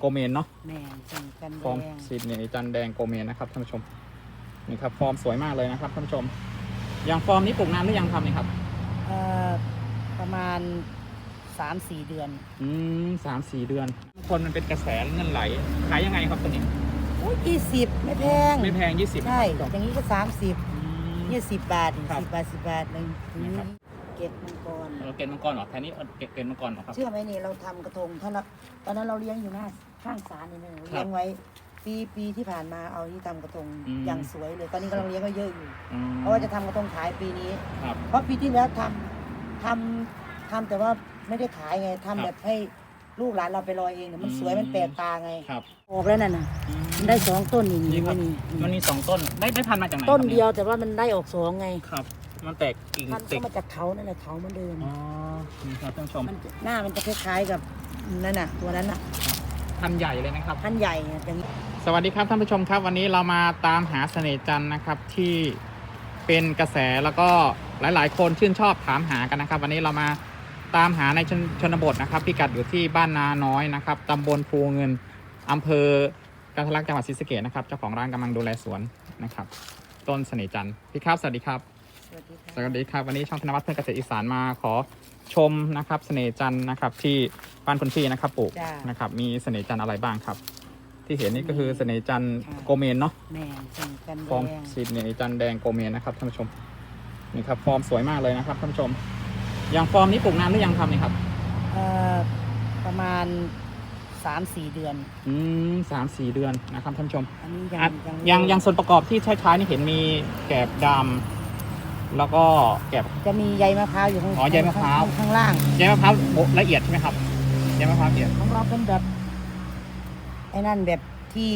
โกเมนเนาะแม่สีกันฟอร์มแดงสีเนี่ยจันแดงโกเมนนะครับท่านผู้ชมนี่ครับฟอร์มสวยมากเลยนะครับท่านผู้ชมอย่างฟอร์มนี้ปลูกนานหรือยังครับนี่ครับ เอ่อประมาณสามสี่เดือนอืมสามสี่เดือนคนมันเป็นกระแสเงินไหลขายยังไงครับตัวนี้อุ้ยยี่สิบไม่แพง ไม่แพงยี่สิบ ใช่ อย่างนี้ก็สามสิบอืมยี่สิบบาทครับสิบบาทสิบบาทหนึ่งนี่ครับ เก็บมังกร เราเกณฑ์มังกรเหรอแทนนี้เอาเกณฑ์มังกรเหรอครับ เชื่อไหมนี่เราทำกระทงถ้าเราตอนนั้นเราเลี้ยงอยู่หน้า ข้างศาลนี่นะครัเลี้บยงไว้ปีปีที่ผ่านมาเอาที่ทำกระทงอืม อย่างสวยเลย ตอนนี้กำลังเลี้ยงก็เยอะอยู่ อืมเพราะว่าจะทำกระทงขายปีนี้ ครับ เพราะปีที่แล้วทำทำทำแต่ว่าไม่ได้ขายไงทำครับแบบให้ลูกหลานเราไปลอยเองเนี่ยมันสวยอืม มันแปลกตาไงครับออกแล้วนั่นน่ะมันได้สองต้นนี่นี่ครับ นี่มันมีสองต้นได้ได้พันธุ์มาจากไหนต้นครับเดียวแต่ว่ามันได้ออกสองไงครับ มันแตกกิ่งมันติก็กมาจากเขานั่นแหละเขาเหมันเดิมอ๋อนี่ครับท่านผู้ชม มันจะหน้ามันจะคล้ายๆกับนั่นน่ะตัวนั้นน่ะ พันธุ์ใหญ่เลยนะครับพันใหญ่อะอย่างนี้สวัสดีครับท่านผู้ชมครับ วันนี้เรามาตามหาเสน่ห์จันทร์นะครับที่เป็นกระแสแล้วก็หลาย ๆ คนชื่นชอบถามหากันนะครับ วันนี้เรามาตามหาในชนชนบทนะครับพิกัดอยู่ที่บ้านนาน้อยนะครับตำบลภูเงินอำเภอกันทะลักจังหวัดศรีสะเกษนะครับเจ้าของร้านกำลังดูแลสวนนะครับ ต้นเสน่ห์จันทร์พี่ครับสวัสดีครับ สวัสดีค่ะ สวัสดีครับ วันนี้ช่องธนวัฒน์เพื่อนเกษตรอีสานมาขอ ชมนะครับเสน่ห์จันทร์นะครับที่บ้านคุณพี่นะครับปลูกจ้านะครับมีเสน่ห์จันทร์อะไรบ้างครับ ที่เห็นนี่ก็คือเสน่ห์จันทร์ค่ะโกเมนเนาะ แม่สีกันฟอร์มแดงสีเสน่ห์จันทร์แดงโกเมนนะครับท่านผู้ชมนี่ครับฟอร์มสวยมากเลยนะครับท่านผู้ชมอย่างฟอร์มนี้ปลูกนานหรือยังครับนี่ครับเอ่อประมาณสามสี่เดือน อืมสามสี่เดือนนะครับท่านผู้ชมอันนี้ยัอะงยังอย่างอย่างส่วนประกอบที่ใช้ใช้นี่เห็นมีแกบดำ แล้วก็แกบจะมีใยมะพร้าวอยู่ข้างอ๋อใยมะพร้าว ข้งข้างล่างใยมะพร้าวละเอียดใช่ไหมครับใยมะพร้าวละเอียด ของเราเป็นแบบไอ้นั่นแบบที่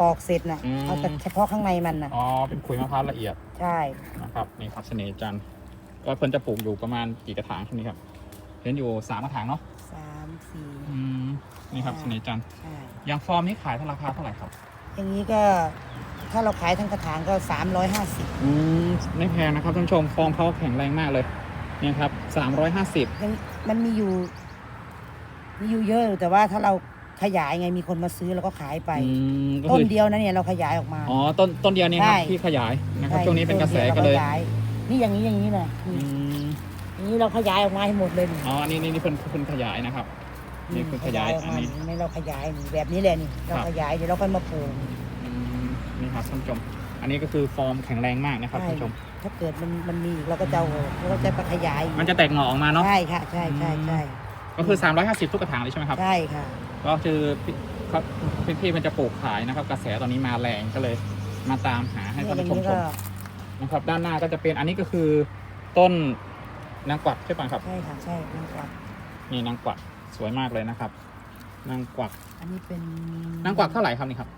ปอกเสร็จน่ะ อืม เอาแต่เฉพาะข้างในมันน่ะ อ๋อเป็นขุยมะพร้าวละเอียดใช่ นะครับนี่ครับเสน่ห์จันทร์ก็เพิ่นจะปลูกอยู่ประมาณกี่กระถางช่วงนี้ครับเห็นอยู่สามกระถางเนาะสามสี่ อืมนี่ครับค่ะเสน่ห์จันทร์ใช่ อย่างฟอร์มนี้ขายเท่าราคาเท่าไหร่ครับ อย่างนี้ก็ ถ้าเราขายทั้งกระถางก็สามร้อยห้าสิบอืมไม่แพงนะครับท่านผู้ชมฟอร์มเขาแข็งแรงมากเลยเนี่ยครับสามร้อยห้าสิบยังมันมีอยู่ มีอยู่เยอะอยู่แต่ว่าถ้าเราขยายไงมีคนมาซื้อแล้วก็ขายไปก็ต้นคือเดียวนะเนี่ยเราขยายออกมา อ๋อต้นต้นเดียวนี่ครับใช่ที่ขยายนะครับใช่วงนี้เป็นกระแสต้ก็เลยดีวราขายนี่อย่างนี้อย่างนี้นะอืมอย่างนี้เราขยายออกมาให้หมดเลยนี่อ๋ออันนี้นี่นี่เพิ่นเพิ่นขยายนะครับ นี่คือขยายออกอันมานี้นี่เราขยายนี่แบบนี้แหละนี่ เราครับ ขยายเดี๋ยวเราค่อยมาปลูกอืม นี่ครับท่านผู้ชม อันนี้ก็คือฟอร์มแข็งแรงมากนะครับใช่ท่านผู้ชม ถ้าเกิดมันมันมีอีกเราก็จะเอาออกเราก็จะไปขยายอีกมันจะแตกหน่อออกมาเนาะ ใช่ค่ะ ใช่ใช่ใช่ก็คือ 350 ทุกกระถางเลยใช่ไหมครับ ใช่ค่ะ ก็คือพี่เขาพี่พี่มันจะปลูกขายนะครับ กระแสตอนนี้มาแรงก็เลยมาตามหาให้เนี่ยท่านอย่างผู้ชมนี้ชก็มนะครับด้านหน้าก็จะเป็นอันนี้ก็คือต้นนางกวักใช่ปะครับใช่ค่ะใช่นั่นกวักนี่นางกวักสวยมากเลยนะครับนางกวัก อันนี้เป็นนางกวักเท่าไหร่ครับนี่ครับ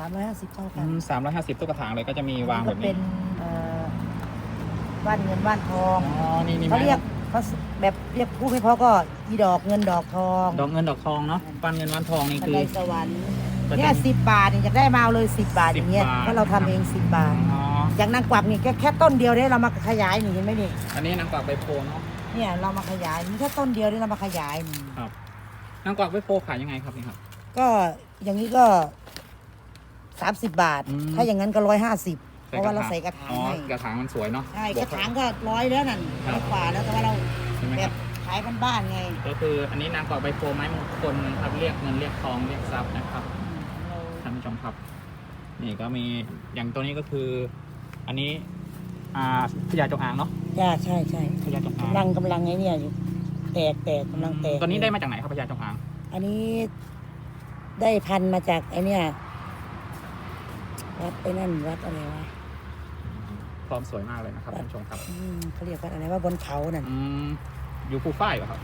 สามร้อยห้าสิบเท่ากันสามร้อยห้าสิบทุกกระถางเลยก็จะมีวางแบอับนนี้ก็เป็นี้นเอ่อบ้านเงินบ้านทองอ๋อนี่นี่เขาไม้เรียกเขาแบบเรียกผู้ไม่เพราะก็อีดอกเงินดอกทองดอกเงินดอกทองเนาะปันเงินวันทองนี่บันคือไดสวรรค์ก็จะเนี่ยสิบบาทเนี่ยอยากได้มาเอาเลยสิบบาทอย่างเงี้ย10บาทเพราะเราทำเองสิบบาทอ๋ออย่างนางกวักนี่แค่แค่ต้นเดียวเนี่ยเรามาขยายนี่เห็นไหมนี่อันนี้นางกวักใบโพเนาะเนี่ยเรามาขยายนี่แค่ต้นเดียวเนี่ยเรามาขยายนี่ครับนางกวักใบโพขายยังไงครับนี่ครับก็อย่างนี้ก็ สามสิบบาท อืม ถ้าอย่างนั้นก็ร้อยห้าสิบเพราะว่าเราใส่กระถางอ๋อให้กระถางมันสวยเนาะใช่บกวระถางก็ร้อยแล้วนั่นครับร้อยกว่าแล้วแต่ว่าเราใช่ไหมแบครับบขายบ้านๆไงก็คืออันนี้นางกวักใบโพไม้มงคลนะครับเรียกเงินเรียกทองเรียกทรัพย์นะครับเราท่านผู้ชมครับ นี่ก็มีอย่างตัวนี้ก็คือ อันนี้ อ่าพญาจงอางเนาะจ้าใช่ใช่พญาจงอางกำลังกำลังไอ้เนี่ยอยู่แตกแตกกำลังแตกตัวนี้ได้มาจากไหนครับพญาจงอาง อันนี้ได้พันธุ์มาจากไอ้เนี่ย วัดไอ้นั่นวัดอะไรวะฟอร์มสวยมากเลยนะครับท่านผู้ชมครับอืมเขาเรียกวัดอะไรว่าบนเขานั่นอืมอยู่ภูฝ้ายเหรอครับ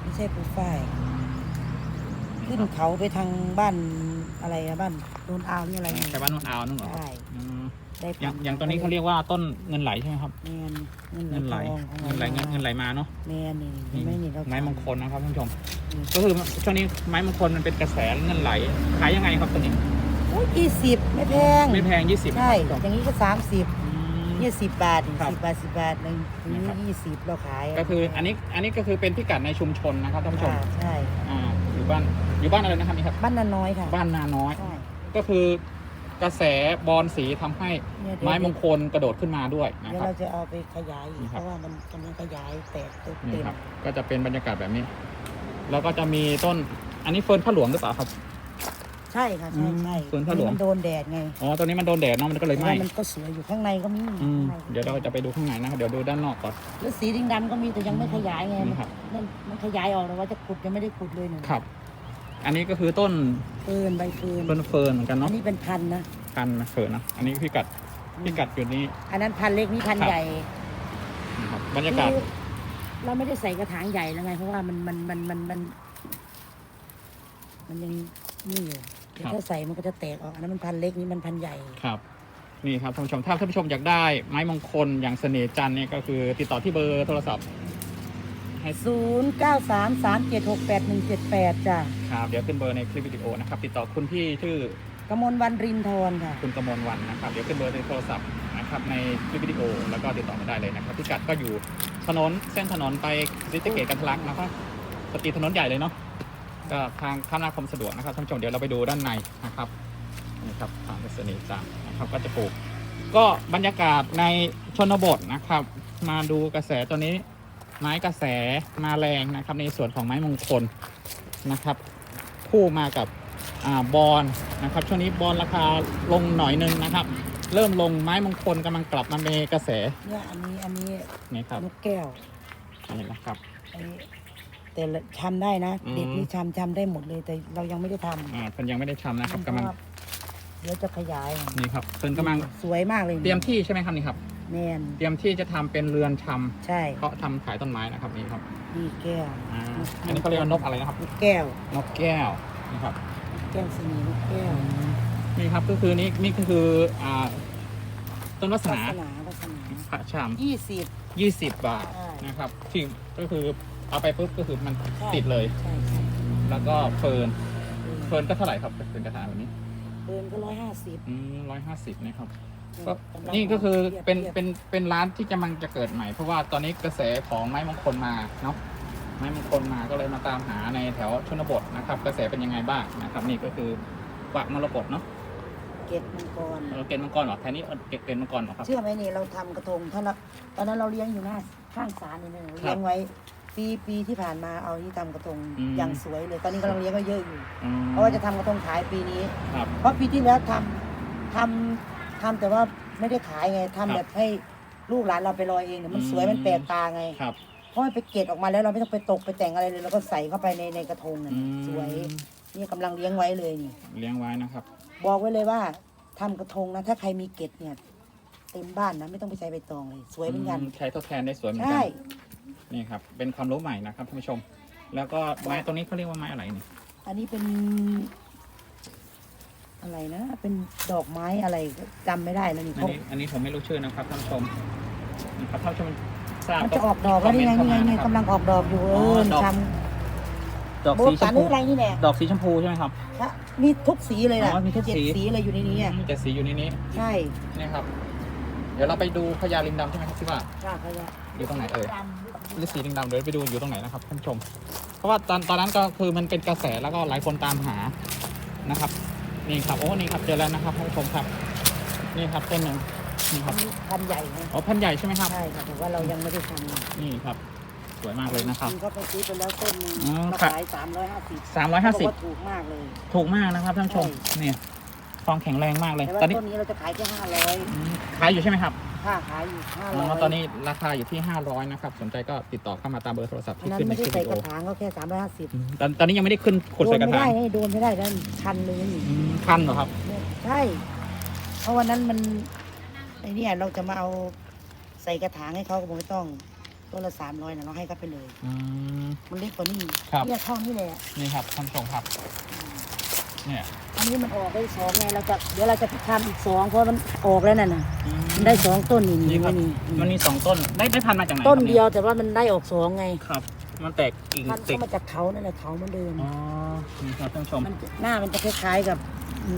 ไม่ใช่ภูฝ้ายขึ้นเขาไปทางบ้านอะไรอะบ้านโดนอาวนี่อะไรเนี่ยใช่บ้านนุ่นอาวนู่นเหรอครับใช่อืมได้อย่างอย่างตัวนี้เขาเรียกว่าต้นเงินไหลใช่ไหมครับเงินเงินเงินไหลทองของเงินไหลเงินเงินไหลมาเนาะแมนนี่เห็นไหมนี่เราไม้มงคลนะครับท่านผู้ชมอืมก็คือช่วงนี้ไม้มงคลมันเป็นกระแสเงินไหลขายยังไงครับตัวนี้อุ้ ยยี่สิบไม่แพงไม่แพงยี่สิบใช่อย่างนี้ก็สามสิบอืมยี่สิบบาทครับสิบบาทสิบบาทหนึ่งอันนี่นี้ครับ ยี่สิบเราขายก็คืออันนี้อันนี้ก็คือเป็นพิกัดในชุมชนนะครับท่านผู้ชมอ่าใช่อ่าอยู่อยู่บ้านอยู่บ้านอะไรนะครับนี่ครับ บ้านนาน้อยค่ะบ้านนาน้อย ใช่ก็คือกระแสบอลสีทำให้เนี่ยเดี๋ยวไม้มงคลกระโดดขึ้นมาด้วยนะเดี๋ยวครับ เราจะเอาไปขยายอีนี่กครับ เพราะว่ามันกำลังขยายแตกเต็มนี่เต็มครับก็จะเป็นบรรยากาศแบบนี้ แล้วก็จะมีต้นอันนี้เฟิร์นผ้าหลวงหรือเปล่าครับ ใช่ค่ะใช่ใช่อืมสวนผ้าหลวง มันโดนแดดไงอ๋อตัวนี้มันโดนแดดเนาะมันก็เลยไหม้แต่ว่ามันก็สวยอยู่ข้างในก็มีอืมข้างในเดี๋ยวเราจะไปดูข้างในนะครับเดี๋ยวดูด้านนอกก่อน แล้วสีดิงดำก็มีแต่ยังไม่ขยายไงนี่ครับ มันมันขยายออกแต่ว่าจะขุดยังไม่ได้ขุดเลยหนูครับ อันนี้ก็คือต้นเฟิร์นใบเฟิร์นเฟิร์นเฟิร์นเหมือนกันอัเนาะนนี้เป็นพันธุ์นะพันธุ์เฟิร์นนะอันนี้พิกัดพิกัดอยู่นี่อันนั้นพันธุ์เล็กนี่พันธุ์ครับใหญ่นะครับบรรยากาศ คือเราไม่ได้ใส่กระถางใหญ่แล้วไง เพราะว่ามันมันมันมันมันมันยังนี่อยู่ เดี๋ยวถ้าใส่มันก็จะแตกออกอันนั้นมันพันธุ์เล็กนี่มันพันธุ์ใหญ่ ครับนี่ครับท่านผู้ชมถ้าท่านผู้ชมอยากได้ไม้มงคลอย่างเสน่ห์จันทร์เนี่ยก็คือติดต่อที่เบอร์โทรศัพท์ให้ศูนย์เก้าสามสามเจ็ดหกแปดหนึ่งเจ็ดแปดจ้ะครับเดี๋ยวขึ้นเบอร์ในคลิปวิดีโอนะครับติดต่อคุณพี่ชื่อกมลวันรินทรค่ะ คุณกมลวันนะครับเดี๋ยวขึ้นเบอร์ในโทรศัพท์นะครับในคลิปวิดีโอแล้วก็ติดต่อมาได้เลยนะครับพิกัดก็อยู่ถนนเส้นถนนไปริตเกตกันทะลักนะครับปกติถนนใหญ่เลยเนาะ ก็ทางข้ามนาคมสะดวกนะครับท่านผู้ชมเดี๋ยวเราไปดูด้านในนะครับนี่ครับทางเสน่ห์จังนะครับก็จะปลูก ก็บรรยากาศในชนบทนะครับ มาดูกระแสตัวนี้ ไม้กระแสมาแรงนะครับ ในส่วนของไม้มงคลนะครับ คู่มากับอ่าบอลนะครับ ช่วงนี้บอลราคาลงหน่อยนึงนะครับ เริ่มลงไม้มงคลกำลังกลับมาเป็นกระแสเนี่ยอันนี้อันนี้นี่ครับนกแก้วนี่นะครับอันนี้ แต่ละทำได้นะ อืม เด็กนี่ทำทำได้หมดเลย แต่เรายังไม่ได้ทำอ่าเพิ่นยังไม่ได้ทำนะครับเพกำลัราะงว่าเดี๋ยวจะขยายนี่ครับเพิ่นกำลังสวยมากเลยเตรียมที่ใช่ไหมครับนี่ครับ แมนเตรียมที่จะทำเป็นเรือนชำใช่เพราะทำขายต้นไม้นะครับนี่ครับนี่แก้วอ่าอันนี้เขาเรียกว่านกอะไรนะครับนกแก้วนกแก้วนะครับแก้วสนีนกแก้วนี่ครับก็คือนี่นี่ก็คืออ่าต้นวัสวานาสนาวัสนาพระชามยี่สิบยี่สิบบาทใช่ นะครับที่ก็คือ เอาไปปุ๊บก็คือมันใช่ติดเลย ใช่ใช่แล้วก็เฟิร์นเฟิร์นก็เท่าไหร่ครับเป็นกระถางแบบนี้เดินก็ร้อยห้าสิบอืมร้อยห้าสิบนะครับก็นี่ก็คือเป็นเป็นเป็นร้านที่กำลังจะเกิดใหม่ เพราะว่าตอนนี้กระแสของไม้มงคลมาเนาะไม้มงคลมาก็เลยมาตามหาในแถวชนบทนะครับ กระแสเป็นยังไงบ้างนะครับ นี่ก็คือฝักมรกตเนาะเกตมังกรเออเกณฑ์มังกรเหรอแทนนี้เออเกณฑ์มังกรเหรอครับ เชื่อไหมนี่เราทำกระทงถ้าเราตอนนั้นเราเลี้ยงอยู่หน้าข้างศาลนี่นะครัเลี้ยบงไว้ ปีปีที่ผ่านมาเอาที่ทำกระทงอืม อย่างสวยเลย ตอนนี้กำลังเลี้ยงก็เยอะอยู่ อืมเพราะว่าจะทำกระทงขายปีนี้ ครับ เพราะปีที่แล้วทำทำทำแต่ว่าไม่ได้ขายไงทำครับแบบให้ลูกหลานเราไปลอยเองเนี่ยมันอืมสวยมันแปลกตาไง ครับเพราะมันไปเกตออกมาแล้วเราไม่ต้องไปตกไปแต่งอะไรเลยเราก็ใส่เข้าไปในในกระทงน่ะอืมสวยนี่กำลังเลี้ยงไว้เลยนี่ เลี้ยงไว้นะครับ บอกไว้เลยว่าทำกระทงนะ ถ้าใครมีเกตเนี่ย เต็มบ้านนะไม่ต้องไปใส่ใบตองเลย สวยเหมือนกัน ใช้ทดแทนได้สวยเหมือนกัใช่ นี่ครับ เป็นความรู้ใหม่นะครับท่านผู้ชม แล้วก็ไม้ตัวนี้เขาเรียกว่าไม้อะไรนี่อันนี้เป็น อะไรนะ เป็นดอกไม้อะไรจำไม่ได้แล้วนี่อันเขานี้อันนี้ผมไม่รู้ชื่อนะครับท่านผู้ชมนะครับท่านผู้ชมทราบมันจะออกดอกแล้วนี่ไงนี่ไงนี่กำลังออกดอกอยู่เออ๋ออดอกทดอกำโบสีชตัมนพูนี่อะไรนี่แหละดอกสีชมพูใช่ไหมครับฮะมีทุกสีเลยนะอ๋อมีทุกสี เจ็ดสีเลยอยู่ในนี้อะมีแต่สีอยู่ในนี้ใช่นี่ครับ เดี๋ยวเราไปดูพญาลิงดำใช่ไหมครับที่ว่าค่ะพยาอยู่ตรงไหนเอ่ย หรือสีลิงดำเดี๋ยวไปดูอยู่ตรงไหนนะครับท่านผู้ชม เพราะว่าตอนตอนนั้นก็คือมันเป็นกระแสแล้วก็หลายคนตามหานะครับ นี่ครับโอ้นี่ครับเจอแล้วนะครับท่านผู้ชมครับ นี่ครับต้นหนึ่งนี่คอัรับนนี้พันธุ์ใหญ่นะอ๋อพันธุ์ใหญ่ใช่ไหมครับใช่ค่ะแต่ว่าเรายังไม่ได้ทำนี่ครับสวยมากเลยนะครับณก็ไปซื้อไปแล้วต้นหนึงอ๋อมาครับขายสามร้อยห้าสิบสามร้อยห้าสิบถูกมากเลย ถูกมากนะครับท่านผู้ชมใช่เนี่ยความแข็งแรงมากเลยแต่ว่าตอนนี้ต้นนี้เราจะขายแค่ห้าร้อยอืมขายอยู่ใช่ไหมครับ ค่าขายอยู่ห้าอ๋ร้ออยตอนนี้ราคาอยู่ที่ 500 นะครับ สนใจก็ติดต่อเข้ามาตามเบอร์โทรศัพท์อันที่นั้นขึ้นในไม่คได้ลิปใส่วิดีกโอระถางก็แค่สามร้อยห้าสิบอืมตอนตอนนี้ยังไม่ได้ขึ้นขุดโดใส่นกระไม่ถาได้งให้โดนไม่ได้นั่นพันเลยอืมคันเหรอครับเนี่ยใช่ เพราะวันนั้นมันไอ้เนี่ยเราจะมาเอาใส่กระถางให้เขาก็บอกไม่ต้องต้นละสามร้อยนะเราให้เขาไปเลย อืม มันเล็กกว่านี่ครับ เนี่ยเท่านี้แหละนี่ครับท่านผู้ชมครับ เนี่ยอันนี้มันออกได้สองไงเราจะเดี๋ยวเราจะทำอีกสองเพราะมันออกแล้วน่ะนะอืมมันได้สองต้นนี่นี่นี่ครับนี่มันมีสองต้นได้ได้พันธุ์มาจากไหนต้นครับเดียวแต่ว่ามันได้ออกสองไงครับ มันแตกกิ่งพันธุ์ติดเข้ามาจากเขานั่นแหละเขามันเดินอ๋อนี่ครับท่านผู้ชมมันจะหน้ามันจะคล้ายๆกับ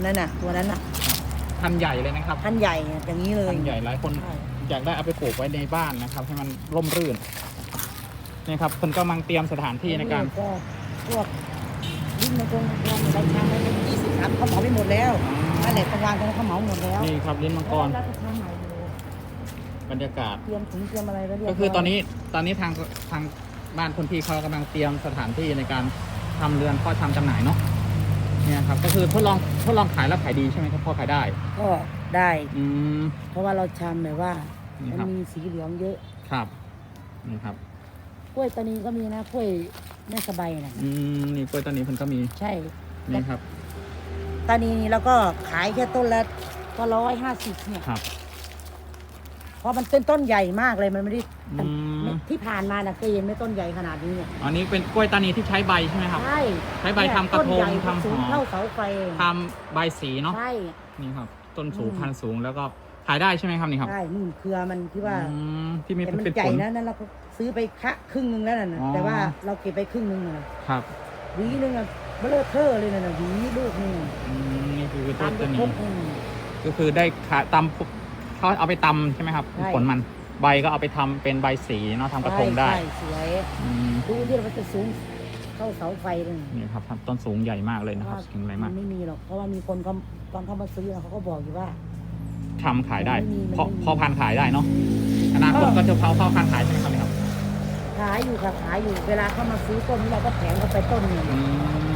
นั่นน่ะตัวนั้นน่ะพันธุ์ใหญ่เลยนะครับพันธุ์ใหญ่อะอย่างนี้เลยพันธุ์ใหญ่หลายคนใช่อยากได้เอาไปปลูกไว้ในบ้านนะครับ ให้มันร่มรื่นนี่ครับคนกำลังเตรียมสถานที่ในการ ก็พวก ลิลิ้นมังกรมังกรเราทำไปเป็นยี่สิบสามเขาเหมาไม่หมดแล้วนั่นแหละตรงวางตรงนั้นเขาเหมาหมดแล้วนี่ครับลิ้นมังกรแล้วก็ทำใหม่อยู่บรรยากาศเตรียมถุงเตรียมอะไรไว้เรียบร้ก็ยคือตอนนี้ตอนนี้ทางทางบ้านคนพี่เขากำลังเตรียมสถานที่ในการทำเรือนพ่อทำจำหน่ายเนาะเนี่ยครับก็คือทดลองทดลองขายแล้วขายดีใช่ไหมครับพ่อขายได้ ก็ได้อืมเพราะว่าเราทำแบบว่านี่มันครับมีสีเหลืองเยอะครับนี่ครับกล้วยตานีก็มีนะกล้วย แม่สบายนะอืมนี่กล้วยต้นนี้เพิ่นก็มีใช่ นี่ครับตานีนี่เราก็ขายแค่ต้นละก็ร้อยห้าสิบเนี่ยครับ เพราะมันเป็นต้นใหญ่มากเลยมันไม่ได้อืมที่ผ่านมานะเคยเห็นไหมต้นใหญ่ขนาดนี้เนี่ยอันนี้เป็นกล้วยตานีที่ใช้ใบใช่ไหมครับ ใช่ใช้ใบทำกระทงต้นใหญ่ทำสูงหอเท่าเสาไฟทำใบสีเนาะ ใช่ นี่ครับ ต้นสูงอืม พันธุ์สูงแล้วก็ขายได้ใช่ไหมครับนี่ครับใช่นู่นเครือมันที่ว่าอืมที่มีแต่มันเป็นใหญ่ผลนะนั่นเราก็ ซื้อไปคะครึ่งหนึงแล้วน่ะนะอ๋อ แต่ว่าเราเก็บไปครึ่งหนึงน่ะครับหวีหนึงอะเบลอเทอร์เลยน่ะนะหวีลูกหนึงน่ะอืมนี่คือต้ตานมตาไปนีพบอืมก็คือได้ขาตำปุ๊บเขาเอาไปตำใช่ไหมครับ ใช่ ผลมันใบก็เอาไปทำเป็นใบสีเนาะทำกระทงได้ใช่สวยอืมดูที่มันจะสูงเข้าเสาไฟเลยนี่ครับต้นสูงใหญ่มากเลยนะครับว่าแข็งแรงมากนไม่มีหรอกเพราะว่ามีคนเขาตอนเขามาซื้อเขาก็บอกอยู่ว่า ทำขายได้มันไม่มีมันเพราะไม่มีพอพันธุ์ขายได้เนาะอนาคตก็ก็จะเผาเข้าพันธุ์ขายใช่ไหมครับนี่ครับ ขายอยู่ค่ะขายอยู่เวลาเขามาซื้อต้นนี้เราก็แถมเขาไปต้นหนึ่งอื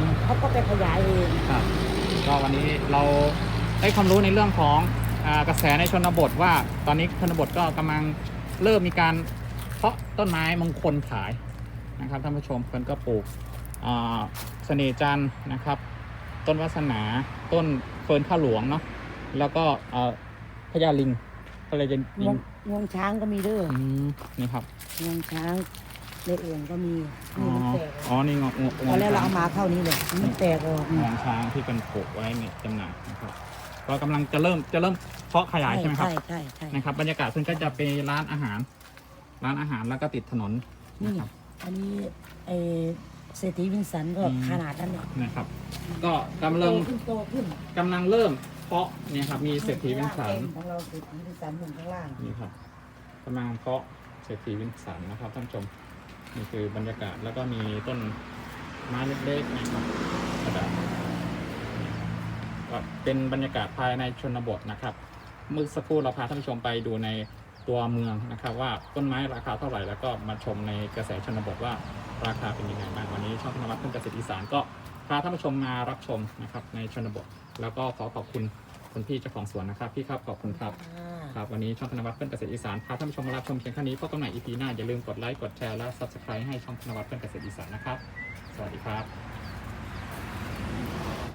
มเขาก็ไปขยายเองครับก็วันนี้เราได้ความรู้ในเรื่องของอากระแสในชนบทว่า ตอนนี้ชนบทก็กำลังเริ่มมีการเพาะต้นไม้มงคลขายนะครับท่านผู้ชมเพิ่นก็ปลูกอ่าเสน่ห์จันทร์นะครับ ต้นวาสนาต้นเฟิร์นข้าวหลวงเนาะแล้วก็เอ่อพญาลิงพญาลิงงวงงวงช้างก็มีเด้ออืมนี่ครับ งวงช้าง เล็กเองก็มีอ๋อนี่มันแตกอ๋อนี่งอตอนแรกเราเอามาเท่านี้เลยมันแตกออกงองช้างที่เป็นปลูกไว้ในจำหน่ายนะครับก็กำลังจะเริ่มจะเริ่มเพาะขยายใช่ไหมครับ ใช่ใช่ใช่นะครับบรรยากาศซึ่งก็จะเป็นร้านอาหาร ร้านอาหารแล้วก็ติดถนนนี่นะครับ อันนี้ไอเศรษฐีวินสันก็อืม ขนาดนั้นเลยนะครับ ก็กำโตลังขึ้นโตขึ้นกำลังเริ่มเพาะเนี่ยครับมีเศรษฐีวินสันของเราเศรษฐีวินสันหนึ่งข้างล่างนี่ครับกำลังเพาะเศรษฐีวินสันนะครับท่านผู้ชม นี่คือบรรยากาศแล้วก็มีต้นไม้เล็กๆนะครับกระดาษก็เป็นบรรยากาศภายในชนบทนะครับเมื่อสักครู่เราพาท่านผู้ชมไปดูในตัวเมืองนะครับ ว่าต้นไม้ราคาเท่าไหร่แล้วก็มาชมในกระแสชนบทว่าราคาเป็นยังไงบ้างวันนี้ช่องธนวัฒน์เพื่อนเกษตรอีสานก็พาท่านผู้ชมมารับชมนะครับในชนบท แล้วก็ขอขอบคุณคุณพี่เจ้าของสวนนะครับ พี่ครับขอบคุณครับ ครับวันนี้ช่องธนวัฒน์เพื่อนเกษตรอีสานพาท่านผู้ชมมารับชมเพียงแค่นี้พบกันใหม่ EP หน้าอย่าลืมกดไลค์กดแชร์และ Subscribe ให้ช่องธนวัฒน์เพื่อนเกษตรอีสานนะครับ สวัสดีครับ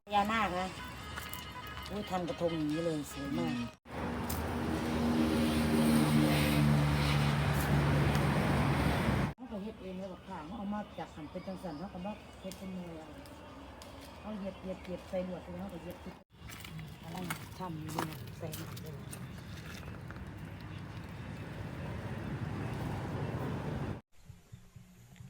พญานาคนะอุ้ยทำกระทงอย่างนี้เลยสวยมากเขาก็เฮ็ดเองเลยบอกค่ะเขาเอามาจากสันเป็นจังสันเขาก็มาเฮ็ดเป็นเนยเอาเขาเย็บเย็บเย็บใส่หนวดไปเขาก็เย็บติดอะไรทำอยู่เนี่ยใส่หนักเลย